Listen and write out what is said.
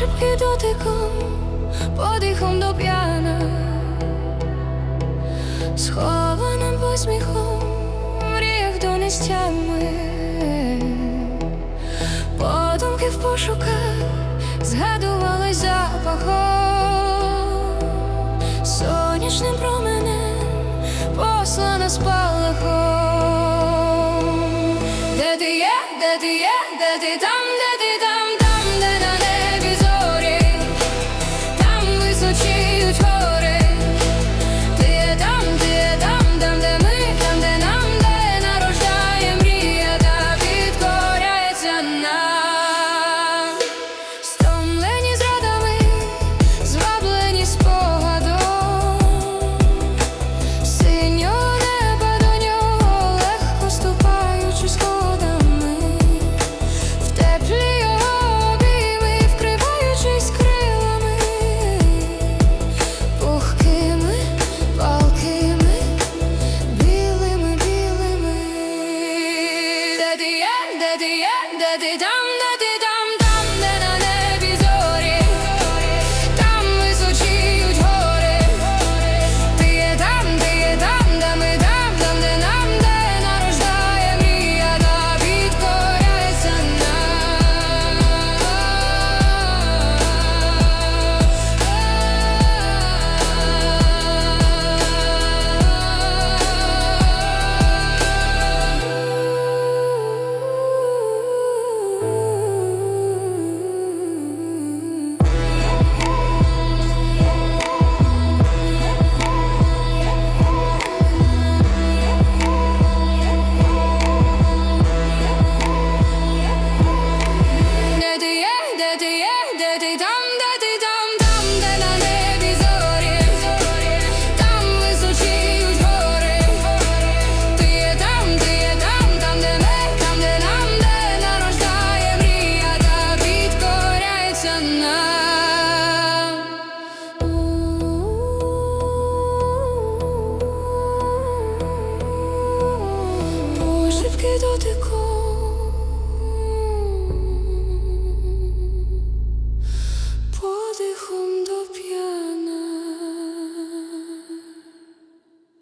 Шепки дотиком, подихом до п'яна, схованим посміхом, мріях до нестями, подумки в пошуках згадували запахом, сонячним променем послана спалахом, де ти є, де ти є, де ти там? dum da di dum da серця нам. Оживки дотику. Подихом